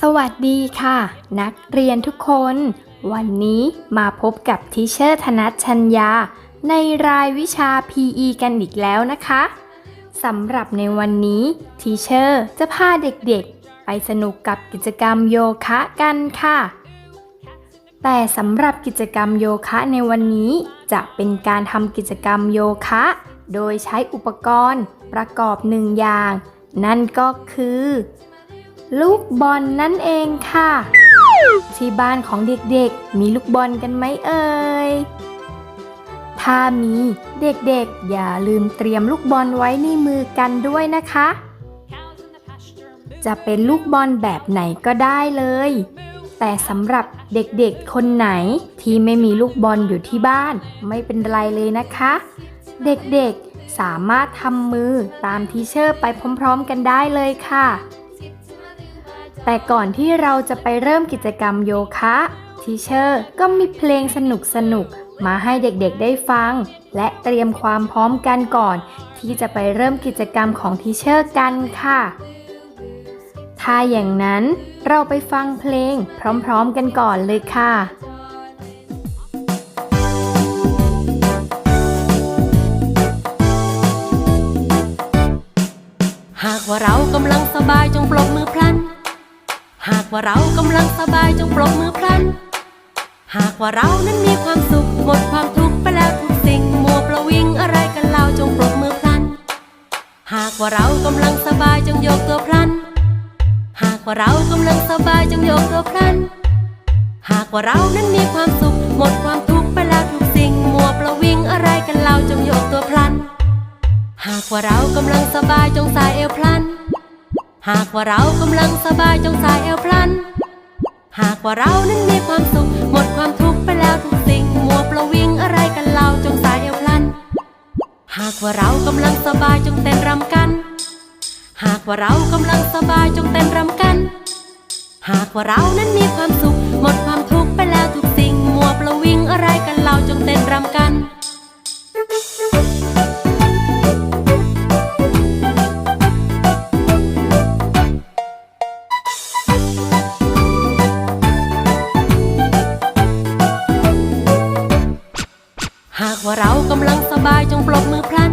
สวัสดีค่ะ นักเรียนทุกคน วันนี้มาพบกับทิเชอร์ธนัทชัญญา ในรายวิชา PE กันอีกแล้วนะคะสำหรับในวันนี้ทิเชอร์จะพาเด็กๆ ไปสนุกกับกิจกรรมโยคะกันค่ะ แต่สำหรับกิจกรรมโยคะในวันนี้จะเป็นการทำกิจกรรมโยคะ โดยใช้อุปกรณ์ประกอบหนึ่งอย่าง นั่นก็คือ ลูกบอลนั่นเองค่ะ ที่บ้านของเด็กๆ มีลูกบอลกันไหมเอ่ย ถ้ามีเด็กๆ อย่าลืมเตรียมลูกบอลไว้ในมือกันด้วยนะคะ จะเป็นลูกบอลแบบไหนก็ได้เลย แต่สำหรับเด็กๆ คนไหนที่ไม่มีลูกบอลอยู่ที่บ้าน ไม่เป็นไรเลยนะคะ เด็กๆสามารถทำมือตามทีเชอร์ไปพร้อมๆกันได้เลยค่ะ แต่ก่อนที่เราจะไปเริ่มกิจกรรมโยคะทีเชอร์ก็มีเพลงสนุกๆมาให้เด็กๆได้ฟัง และเตรียมความพร้อมกันก่อน ที่จะไปเริ่มกิจกรรมของทีเชอร์กันค่ะ ถ้าอย่างนั้นเราไปฟังเพลงพร้อมๆกันก่อนเลยค่ะหากว่าเรากำลังสบายจงปรบมือพลันากว่าเรากำลังสบายจงปรบมือพลัน หากว่าเรานั้นมีความสุข หมดความทุกข์ไปแล้วทุกสิ่งมัวประวิงอะไรกันเราจงปรบมือพลัน หากว่าเรากำลังสบายจงโยกตัวพลัน หากว่าเรากำลังสบายจงโยกตัวพลัน หากว่าเรานั้นมีความสุข หมดความทุกข์ไปแล้วทุกสิ่งมัวประวิงอะไรกันเราจงโยกตัวพลัน หากว่าเรากำลังสบายจงสายเอวพลัน หากว่าเรากำลังสบายจงสายเอวพลัน หากว่าเรานั้นมีความสุข หมดความทุกข์ไปแล้วทุกสิ่งมัวประวิงอะไรกันเราจงสายเอวพลัน หากว่าเรากำลังสบายจงเต้นรำกัน หากว่าเรากำลังสบายจงเต้นรำกัน หากว่าเรานั้นมีความสุข หมดความทุกข์ไปแล้วทุกสิ่งมัวประวิงอะไรกันเราจงเต้นรำกัน หากว่าเรากำลังสบายจงปรบมือพลัน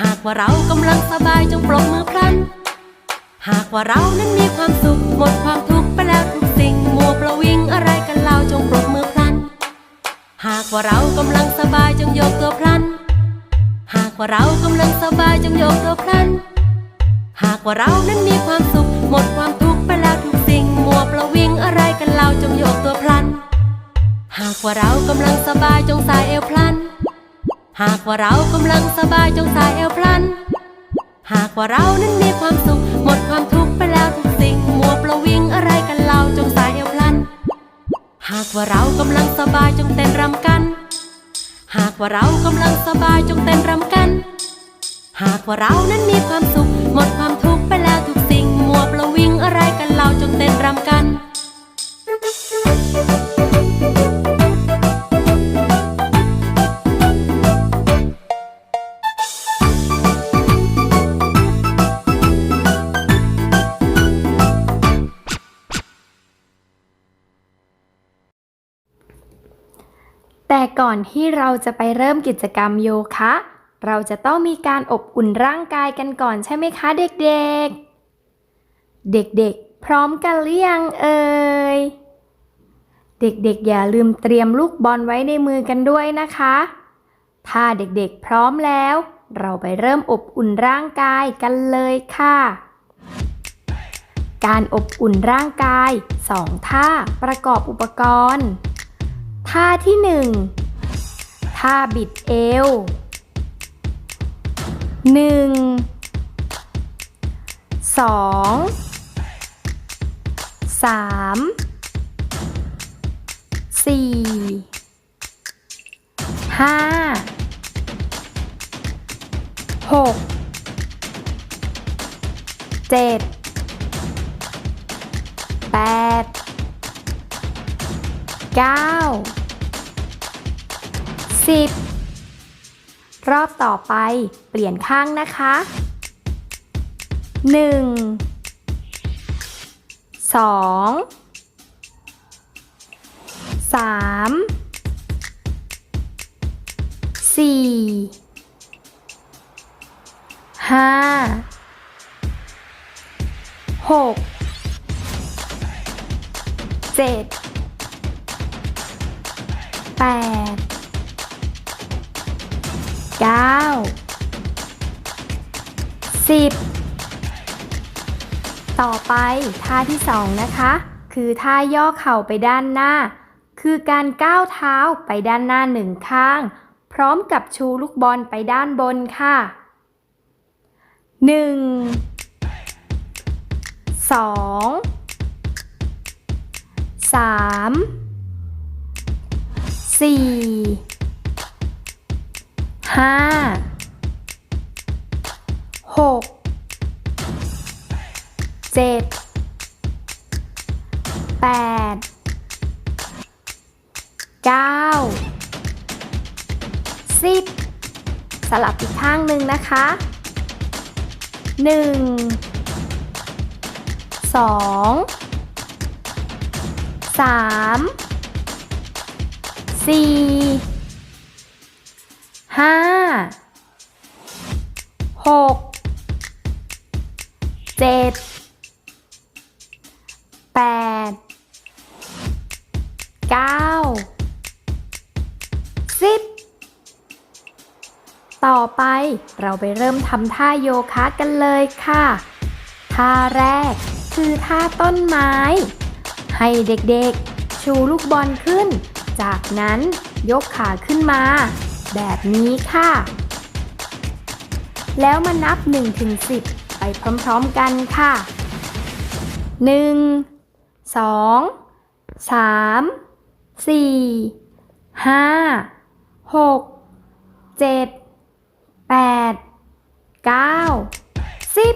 หากว่าเรากำลังสบายจงปรบมือพลัน หากว่าเรานั้นมีความสุขหมดความทุกข์ไปแล้วทุกสิ่งมัวประวิงอะไรกันเราจงปรบมือพลัน หากว่าเรากำลังสบายจงโยกตัวพลัน หากว่าเรากำลังสบายจงโยกตัวพลัน หากว่าเรานั้นมีความสุขหมดความทุกข์ไปแล้วทุกสิ่งมัวประวิงอะไรกันเราจงโยกตัวพลัน หากว่าเรากำลังสบายจงสายเอวพลัน หากว่าเรากำลังสบายจงสายเอวพลัน หากว่าเรานั้นมีความสุข หมดความทุกข์ไปแล้วทุกสิ่งมัวประวิงอะไรกันเราจงสายเอวพลัน หากว่าเรากำลังสบายจงเต้นรำกัน หากว่าเรากำลังสบายจงเต้นรำกัน หากว่าเรานั้นมีความสุข หมดความทุกข์ไปแล้วทุกสิ่งมัวประวิงอะไรกันเราจงเต้นรำกัน ก่อนที่เราจะไปเริ่มกิจกรรมโยคะ เราจะต้องมีการอบอุ่นร่างกายกันก่อนใช่ไหมคะเด็กๆ เด็กๆ พร้อมกันหรือยังเอ่ย เด็กๆ อย่าลืมเตรียมลูกบอลไว้ในมือกันด้วยนะคะ ถ้าเด็กๆ พร้อมแล้ว เราไปเริ่มอบอุ่นร่างกายกันเลยค่ะการอบอุ่นร่างกาย 2 ท่าประกอบอุปกรณ์ ท่าที่ 1 ท่าบิดเอว 1 2 3 4 5 6 7 8 9 10 รอบต่อไปเปลี่ยนข้างนะคะ1สองสามสี่ห้าหก เจ็ดแปดเก้าสิบต่อไปท่าที่สองนะคะ คือท่าย่อเข่าไปด้านหน้า คือการก้าวเท้าไปด้านหน้าหนึ่งข้าง พร้อมกับชูลูกบอลไปด้านบนค่ะหนึ่งสองสามสี่ ห้าหกเจ็ดแปดเก้าสิบสลับอีกข้างหนึ่งนะคะหนึ่งสองสามสี่ ห้าหกเจ็ดแปดเก้าสิบต่อไปเราไปเริ่มทำท่าโยคะกันเลยค่ะ ท่าแรกคือท่าต้นไม้ ให้เด็กๆ ชูลูกบอลขึ้น จากนั้นยกขาขึ้นมา แบบนี้ค่ะ แล้วมานับ 1-10ไปพร้อมๆกันค่ะหนึ่งสองสามสี่ห้าหกเจ็ดแปดเก้าสิบ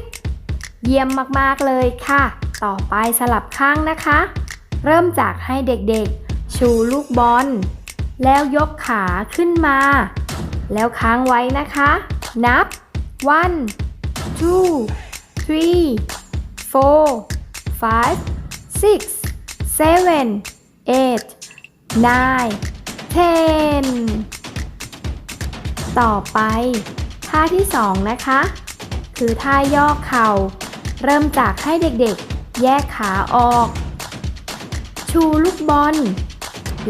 เยี่ยมมากๆเลยค่ะ ต่อไปสลับข้างนะคะ เริ่มจากให้เด็กๆ ชูลูกบอล แล้วยกขาขึ้นมา แล้วค้างไว้นะคะ นับ one two three four five six seven eight nine ten ต่อไป ท่าที่สองนะคะ คือท่าย่อเข่า เริ่มจากให้เด็กๆ แยกขาออก ชูลูกบอล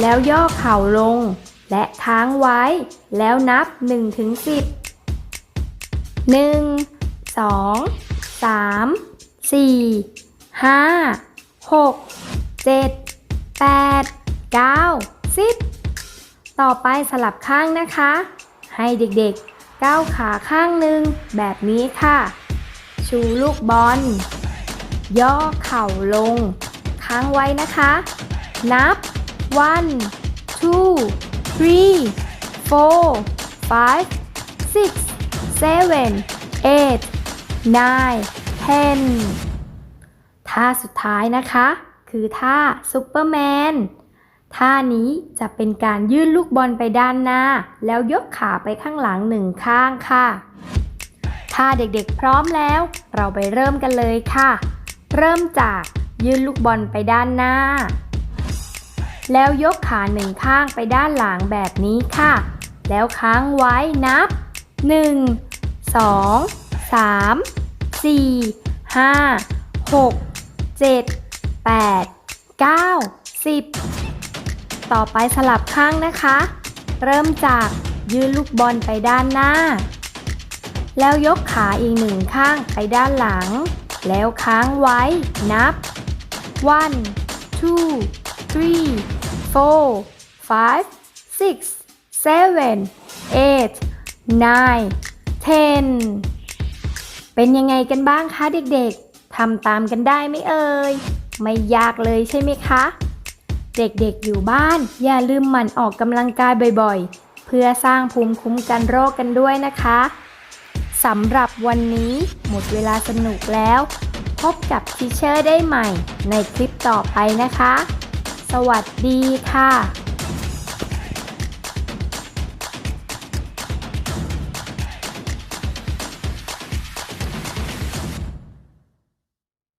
แล้วย่อเข่าลง และค้างไว้ แล้วนับ1-10ถึง 10 1 2 3 4 5 6 7 8 9 10 ต่อไปสลับข้างนะคะ ให้เด็กๆก้าวขาข้างหนึ่งแบบนี้ค่ะ ชูลูกบอล ย่อเข่าลง ค้างไว้นะคะ นับ one two three four five six seven eight nine ten ท่าสุดท้ายนะคะ คือท่าซุปเปอร์แมนท่านี้จะเป็นการยื่นลูกบอลไปด้านหน้า แล้วยกขาไปข้างหลังหนึ่งข้างค่ะ ถ้าเด็กๆพร้อมแล้ว เราไปเริ่มกันเลยค่ะ เริ่มจากยื่นลูกบอลไปด้านหน้า แล้วยกขาหนึ่งข้างไปด้านหลังแบบนี้ค่ะ แล้วค้างไว้นับ 1 2 3 4 5 6 7 8 9 10 ต่อไปสลับข้างนะคะ เริ่มจากยืนลูกบอลไปด้านหน้า แล้วยกขาอีกหนึ่งข้างไปด้านหลัง แล้วค้างไว้นับ one two three four five six seven eight nine ten เป็นยังไงกันบ้างคะเด็กๆ ทำตามกันได้ไหมเอ่ย ไม่ยากเลยใช่ไหมคะ เด็กๆอยู่บ้านอย่าลืมหมั่นออกกำลังกายบ่อยๆ เพื่อสร้างภูมิคุ้มกันโรคกันด้วยนะคะสำหรับวันนี้หมดเวลาสนุกแล้ว พบกับทีเชอร์ได้ใหม่ในคลิปต่อไปนะคะ สวัสดีค่ะ